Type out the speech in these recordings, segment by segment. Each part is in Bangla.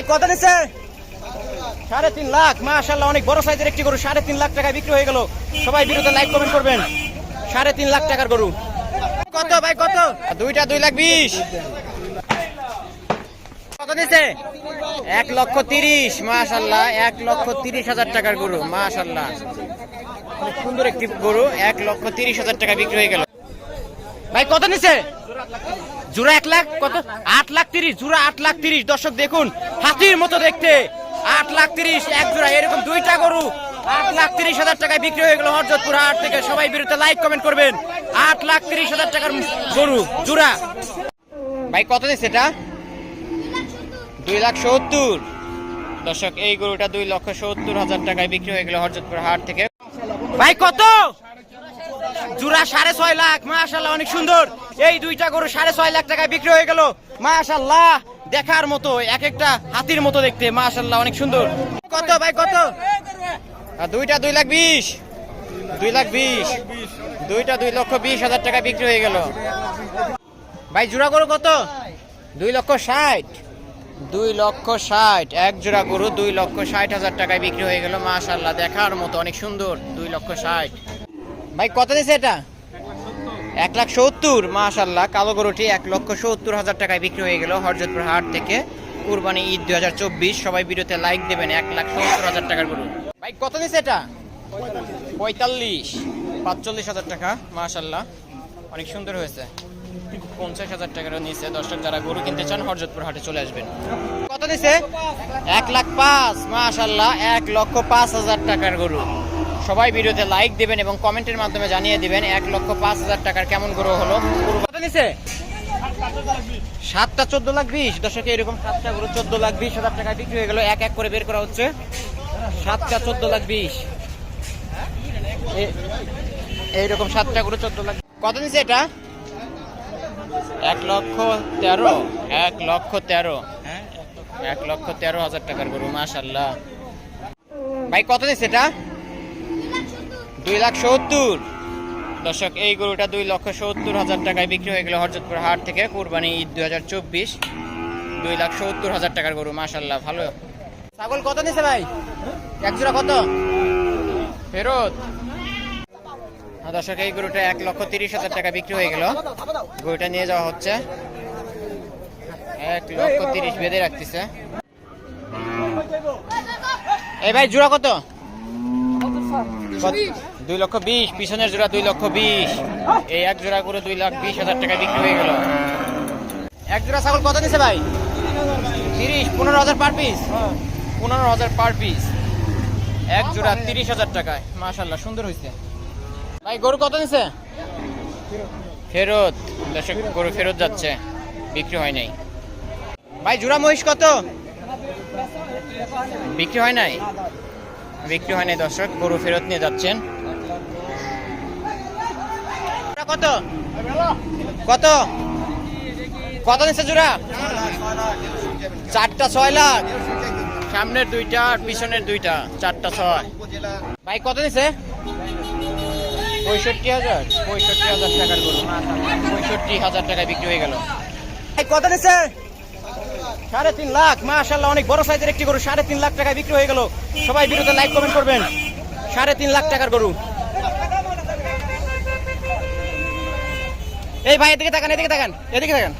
ভাই, কত নিচ্ছে সাড়ে তিন লাখ। মাশাল্লাহ অনেক বড় সাইজের একটি গরু। সাড়ে তিন লাখ টাকায় বিক্রি হয়ে গেল। সবাই ভিডিওতে লাইক কমেন্ট করবেন। সাড়ে তিন লাখ টাকার গরু। কত ভাই, কত? দুইটা দুই লাখ বিশ। এক লক্ষ তিরিশ। মাশাল্লাহ এক লক্ষ তিরিশ হাজার টাকার গরু। মাশাল্লাহ সুন্দর একটি গরু। এক লক্ষ তিরিশ হাজার টাকা বিক্রি হয়ে গেল। ভাই, কত নিচ্ছে জোড়া এক লাখ কত? আট লাখ তিরিশ, জোড়া আট লাখ তিরিশ। দর্শক দেখুন, হাতির মতো দেখতে। আট লাখ তিরিশ, এক জোড়া, এরকম দুইটা গরু আট লাখ তিরিশ হাজার টাকায় বিক্রি হয়ে গেল হরজতপুর হাট থেকে। সবাই বিরুদ্ধে লাইক কমেন্ট করবেন। আট লাখ তিরিশ হাজার টাকার গরু, জোড়া। ভাই, কত দিচ্ছে এটা? দুই লাখ সত্তর। দর্শক, এই গরুটা দুই লক্ষ সত্তর হাজার টাকায় বিক্রি হয়ে গেল হরজতপুর হাট থেকে। ভাই, কত? জুরা সাড়ে ছয় লাখ মাশাল্লাহ অনেক সুন্দর। এই দুইটা গরু সাড়ে ছয় লাখ টাকায় বিক্রি হয়ে গেল। মাশাল্লাহ দেখার মতো, এক একটা হাতির মতো দেখতে মাশাল্লাহ অনেক সুন্দর। কত ভাই, কত? দুইটা দুই লাখ বিশ। দুই লাখ বিশ। দুইটা দুই লক্ষ বিশ হাজার টাকা বিক্রি হয়ে গেল। ভাই, জোড়া গরু কত? দুই লক্ষ ষাট। দুই লক্ষ ষাট। এক জোড়া গরু দুই লক্ষ ষাট হাজার টাকায় বিক্রি হয়ে গেল মাশাল্লাহ দেখার মতো, অনেক সুন্দর। দুই লক্ষ ষাট। ভাই, কত দিছে এটা? এক লাখ সত্তর মাশাল্লাহ কালো গরুটি এক লক্ষ সত্তর হাজার টাকায় বিক্রি হয়ে গেল হরজতপুর হাট থেকে। কুরবানি ঈদ দুই হাজার চব্বিশ, সবাই ভিডিওতে লাইক দেবেন, এক লাখ সত্তর হাজার টাকার গরু। ভাই, কত দিছে এটা? পঁয়তাল্লিশ। পাঁচচল্লিশ হাজার টাকা মাশাল্লাহ অনেক সুন্দর হয়েছে। পঞ্চাশ হাজার টাকারও নিচে। দর্শক, যারা গরু কিনতে চান, হরজতপুর হাটে চলে আসবেন। কত দিছে? এক লাখ পাঁচ মাশাল্লাহ এক লক্ষ পাঁচ হাজার টাকার গরু। সবাই ভিডিওতে লাইক দিবেন এবং কমেন্টের মাধ্যমে জানিয়ে দিবেন এক লক্ষ পাঁচ হাজার টাকার কেমন গরু হলো। নিছে? সাতটা চোদ্দ লাখ বিশ। দর্শকে এরকম সাতটা গরু চোদ্দ লাখ বিশ হাজার টাকায় বিক্রি হয়ে গেল। এক এক করে বের করা হচ্ছে। সাতটা চোদ্দ লাখ বিশ। এইরকম সাতটা গরু চোদ্দ লাখ কত নিছে এটা? এক লক্ষ তেরো। এক লক্ষ তেরো। এক লক্ষ তেরো হাজার টাকার গরু মাশাল্লাহ ভাই, কত দিচ্ছে এটা? দুই লাখ সত্তর। দর্শক এই গরুটা দুই লক্ষ সত্তর হাজার টাকায় বিক্রি হয়ে গেল হরজতপুর হাট থেকে। কোরবানি ঈদ দুই হাজার চব্বিশ। দুই লাখ সত্তর হাজার টাকার গরু মাশাল্লাহ ভালো। ছাগল কত নিছে ভাই? এক জোড়া কত? ফেরত। হ্যাঁ, দর্শক এই গরুটা এক লক্ষ তিরিশ হাজার টাকা বিক্রি হয়ে গেল। গরুটা নিয়ে যাওয়া হচ্ছে। এক লক্ষ তিরিশ বেঁধে রাখতেছে। এই ভাই জোড়া কত? দুই লক্ষ বিশ, পিছনের জোড়া দুই লক্ষ বিশ। এই এক জোড়া করে দুই লাখ বিশ হাজার টাকা বিক্রি হয়ে গেল। এক জোড়া ছাগল কত নিছে ভাই? তিরিশ, পনেরো হাজার পার পিস পনেরো হাজার পার পিস এক জোড়া তিরিশ হাজার টাকায়। মাশাল্লাহ সুন্দর হয়েছে ভাই, গরু কত নিছে? ফেরত। দর্শক, গরু ফেরত যাচ্ছে। বিক্রি হয় নাই। ভাই, জোড়া মহিষ কত? বিক্রি হয় নাই? বিক্রি হয় নাই, দর্শক। গরু ফেরত নিয়ে যাচ্ছেন। কত? কত? কত জোড়া? চারটা ছয় লাখ। সামনের দুইটা আর পিছনের দুইটা, চারটা ছয়। কত পঁয়ষট্টি হাজার। পঁয়ষট্টি হাজার টাকার গরু। পঁয়ষট্টি হাজার টাকায় বিক্রি হয়ে গেল। কত নিচ্ছে সাড়ে তিন লাখ। মাশাল্লাহ অনেক বড় সাইজের একটি গরু। সাড়ে তিন লাখ টাকায় বিক্রি হয়ে গেল। সবাই ভিডিওতে লাইক কমেন্ট করবেন। সাড়ে তিন লাখ টাকার গরু। এই ভাই এদিকে তাকান এদিকে তাকান এদিকে তাকান।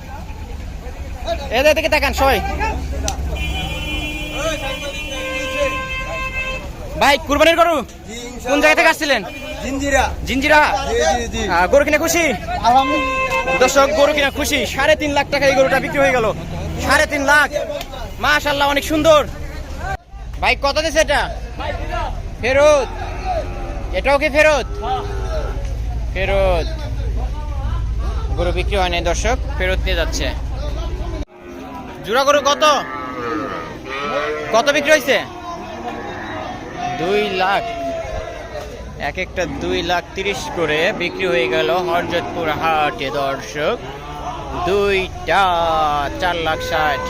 এদিকে তাকান সবাই। ভাই কুরবানির গরু কোন জায়গা থেকে আসছিলেন? জিঞ্জিরা জিঞ্জিরা গরু কিনে খুশি? দর্শক গরু কিনা খুশি। সাড়ে তিন লাখ টাকা এই গরুটা বিক্রি হয়ে গেল। সাড়ে তিন লাখ। মাশাল্লাহ অনেক সুন্দর। ভাই কত দিছে এটা? ফেরত। এটাও কি ফেরত? ফেরত। গরু বিক্রি হয়নি দর্শক, ফেরত নিয়ে যাচ্ছে। জোড়া গরু কত? কত বিক্রি হয়েছে? দুই লাখ। এক একটা দুই লাখ তিরিশ করে বিক্রি হয়ে গেল হরজতপুর হাটে, দর্শক। দুইটা, চার লাখ ষাট।